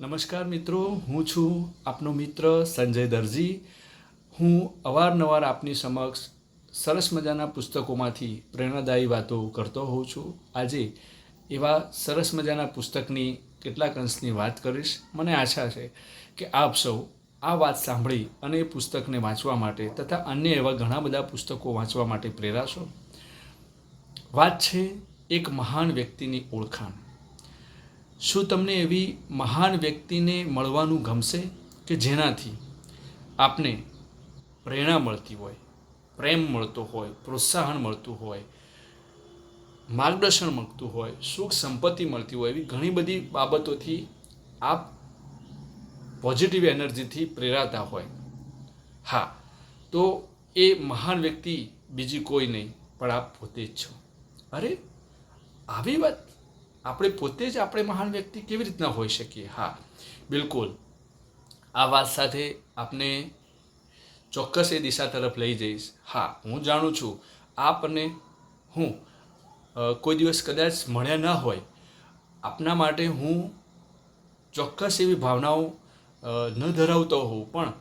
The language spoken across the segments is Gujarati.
નમસ્કાર મિત્રો, હું છું આપનો મિત્ર સંજય દરજી. હું અવારનવાર આપની સમક્ષ સરસ મજાના પુસ્તકોમાંથી પ્રેરણાદાયી વાતો કરતો હોઉં છું. આજે એવા સરસ મજાના પુસ્તકની કેટલાક અંશની વાત કરીશ. મને આશા છે કે આપ સૌ આ વાત સાંભળી અને એ પુસ્તકને વાંચવા માટે તથા અન્ય એવા ઘણા બધા પુસ્તકો વાંચવા માટે પ્રેરાશો. વાત છે એક મહાન વ્યક્તિની ઓળખાણ. શું તમને એવી મહાન વ્યક્તિને મળવાનું ગમશે કે જેનાથી આપને પ્રેરણા મળતી હોય, પ્રેમ મળતો હોય, પ્રોત્સાહન મળતું હોય, માર્ગદર્શન મળતું હોય, સુખ સંપત્તિ મળતી હોય એવી ઘણી બધી બાબતોથી આપ પોઝિટિવ એનર્જીથી પ્રેરાતા હોય. હા, તો એ મહાન વ્યક્તિ બીજી કોઈ નહીં, પણ આપ પોતે જ છો. અરે, આવી વાત આપણે પોતે જ આપણે મહાન વ્યક્તિ કેવી રીતના હોઈ શકીએ? હા, બિલકુલ. આ વાત સાથે આપને ચોક્કસ એ દિશા તરફ લઈ જઈશ. હા, હું જાણું છું આપ અને હું કોઈ દિવસ કદાચ મળ્યા ન હોય, આપના માટે હું ચોક્કસ એવી ભાવનાઓ ન ધરાવતો હોઉં, પણ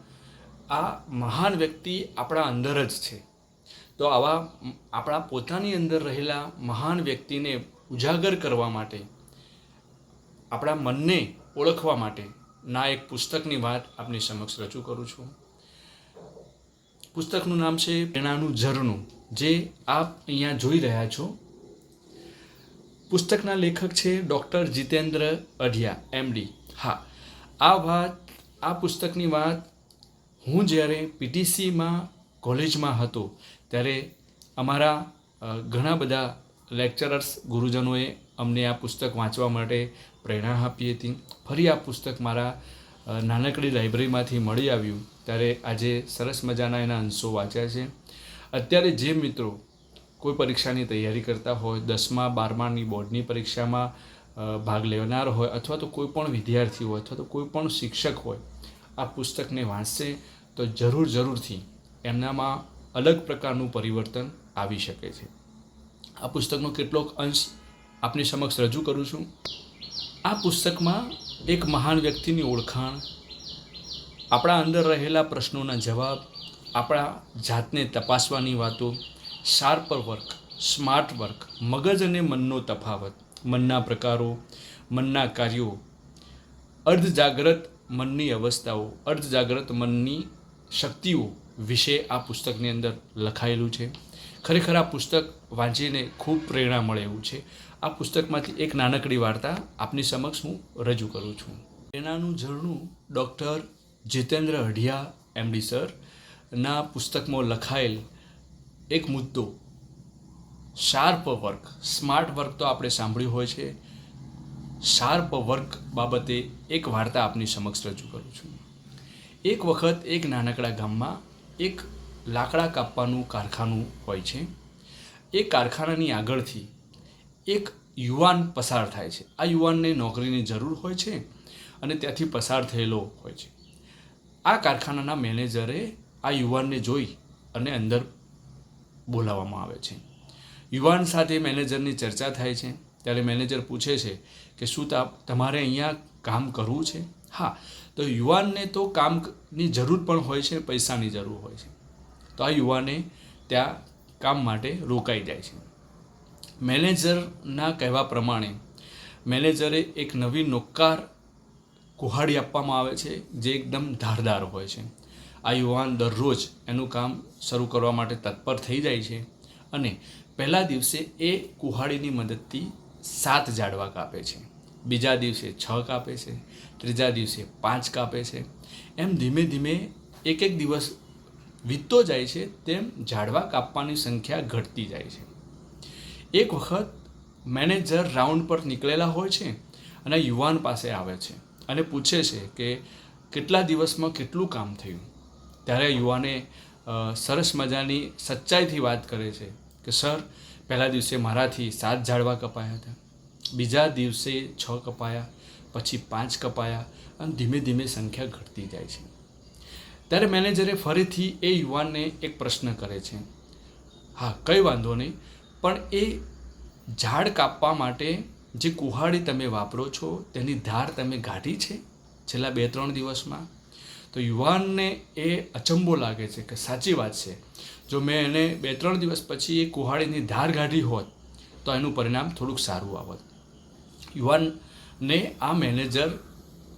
આ મહાન વ્યક્તિ આપણા અંદર જ છે. તો આવા આપણા પોતાની અંદર રહેલા મહાન વ્યક્તિને ઉજાગર કરવા માટે, આપણા મનને ઓળખવા માટે ના એક પુસ્તકની વાત આપની સમક્ષ રજૂ કરું છું. પુસ્તકનું નામ છે પ્રેરણાનું ઝરણું. જે આપ અહીંયા જોઈ રહ્યા છો. પુસ્તકના લેખક છે ડૉક્ટર જીતેન્દ્ર અઢિયા એમડી હા, આ વાત, આ પુસ્તકની વાત હું જ્યારે પીટીસીમાં કોલેજમાં હતો, ત્યારે અમારા ઘણા બધા લેક્ચરર્સ, ગુરુજનોએ અમને આ પુસ્તક વાંચવા માટે પ્રેરણા આપી હતી. ફરી આ પુસ્તક મારા નાનકડી લાઇબ્રેરીમાંથી મળી આવ્યું. ત્યારે આજે સરસ મજાના એના અંશો વાંચ્યા છે. અત્યારે જે મિત્રો કોઈ પરીક્ષાની તૈયારી કરતા હોય, દસમા, બારમાની બોર્ડની પરીક્ષામાં ભાગ લેનાર હોય અથવા તો કોઈ પણ વિદ્યાર્થી હોય અથવા તો કોઈ પણ શિક્ષક હોય, આ પુસ્તકને વાંચશે તો જરૂર જરૂરથી એમનામાં અલગ પ્રકારનું પરિવર્તન આવી શકે છે. આ પુસ્તકનો કેટલોક અંશ આપની સમક્ષ રજૂ કરું છું. આ પુસ્તકમાં એક મહાન વ્યક્તિની ઓળખાણ, આપણા અંદર રહેલા પ્રશ્નોના જવાબ, આપણા જાતને તપાસવાની વાતો શાર્પર વર્ક, સ્માર્ટ વર્ક, મગજ અને મનનો તફાવત, મનના પ્રકારો, મનના કાર્યો, અર્ધજાગ્રત મનની અવસ્થાઓ, અર્ધજાગ્રત મનની શક્તિઓ વિશે આ પુસ્તકની અંદર લખાયેલું છે. ખરેખર આ પુસ્તક વાંચીને ખૂબ પ્રેરણા મળે એવું છે. આ પુસ્તકમાંથી એક નાનકડી વાર્તા આપની સમક્ષ હું રજૂ કરું છું. પ્રેરણાનું ઝરણું doctor Jitendra Hadhiya MD sir, ના પુસ્તકમાં લખાયેલ એક મુદ્દો, શાર્પ વર્ક, સ્માર્ટ વર્ક તો આપણે સાંભળ્યું હોય છે. શાર્પ વર્ક બાબતે એક વાર્તા આપની સમક્ષ રજૂ કરું છું. એક વખત એક નાનકડા ગામમાં એક લાકડા કાપવાનું કારખાનું હોય છે. એ કારખાનાની આગળથી એક યુવાન પસાર થાય છે. આ યુવાનને નોકરીની જરૂર હોય છે અને ત્યાંથી પસાર થયેલો હોય છે. આ કારખાનાના મેનેજરે આ યુવાનને જોઈ અને અંદર બોલાવવામાં આવે છે. યુવાન સાથે મેનેજરની ચર્ચા થાય છે. ત્યારે મેનેજર પૂછે છે કે, શું તમારે અહીંયા કામ કરવું છે? હા. તો યુવાનને તો કામની જરૂર પણ હોય છે, પૈસાની જરૂર હોય છે. તો આ યુવાને ત્યાં કામ માટે રોકાઈ જાય છે. મેનેજરના કહેવા પ્રમાણે, મેનેજરે એક નવી નોકાર કુહાડી આપવામાં આવે છે, જે એકદમ ધારદાર હોય છે. આ યુવાન દરરોજ એનું કામ શરૂ કરવા માટે તત્પર થઈ જાય છે અને પહેલા દિવસે એ કુહાડીની મદદથી સાત ઝાડવા કાપે છે. બીજા દિવસે છ કાપે છે, ત્રીજા દિવસે પાંચ કાપે છે. એમ ધીમે ધીમે એક એક દિવસ વીતતો જાય છે, તેમ ઝાડવા કાપવાની સંખ્યા ઘટતી જાય છે. એક વખત મેનેજર રાઉન્ડ પર નીકળેલા હોય છે અને યુવાન પાસે આવે છે અને પૂછે છે કે કેટલા દિવસમાં કેટલું કામ થયું? ત્યારે યુવાને સરસ મજાની સચ્ચાઈથી વાત કરે છે કે, સર, પહેલા દિવસે મારાથી સાત ઝાડવા કપાયા હતા. બીજા દિવસે છ કપાયા, પછી પાંચ કપાયા અને ધીમે ધીમે સંખ્યા ઘટતી જાય છે. ત્યારે મેનેજરે ફરીથી એ યુવાનને એક પ્રશ્ન કરે છે. હા, કંઈ વાંધો નહીં, પણ એ ઝાડ કાપવા માટે જે કુહાડી તમે વાપરો છો, તેની ધાર તમે ગાઢી છે છેલ્લા બે ત્રણ દિવસમાં? તો યુવાનને એ અચંબો લાગે છે કે સાચી વાત છે. જો મેં એને બે ત્રણ દિવસ પછી એ કુહાડીની ધાર ગાઢી હોત, તો એનું પરિણામ થોડુંક સારું આવત. યુવાનને આ મેનેજર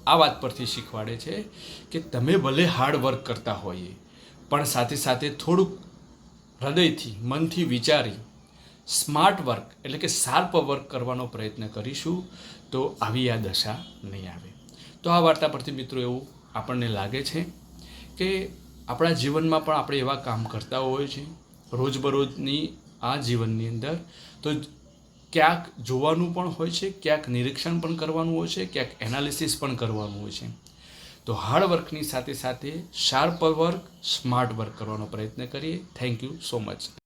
આ વાત પરથી શીખવાડે છે કે તમે ભલે હાર્ડ વર્ક કરતા હોઈએ, પણ સાથે સાથે થોડુંક હૃદયથી, મનથી વિચારી સ્માર્ટ વર્ક એટલે કે શાર્પ વર્ક કરવાનો પ્રયત્ન કરીશું તો આવી આ દશા નહીં આવે. તો આ વાર્તા પરથી મિત્રો એવું આપણને લાગે છે કે આપણા જીવનમાં પણ આપણે એવા કામ કરતા હોઈએ છીએ રોજબરોજની આ જીવનની અંદર તો ક્યાંક જોવાનું પણ હોય છે, ક્યાંક નિરીક્ષણ પણ કરવાનું હોય છે, ક્યાંક એનાલિસિસ પણ કરવાનું હોય છે. તો હાર્ડ વર્કની સાથે સાથે શાર્પ વર્ક સ્માર્ટ વર્ક કરવાનો પ્રયત્ન કરીએ. Thank you so much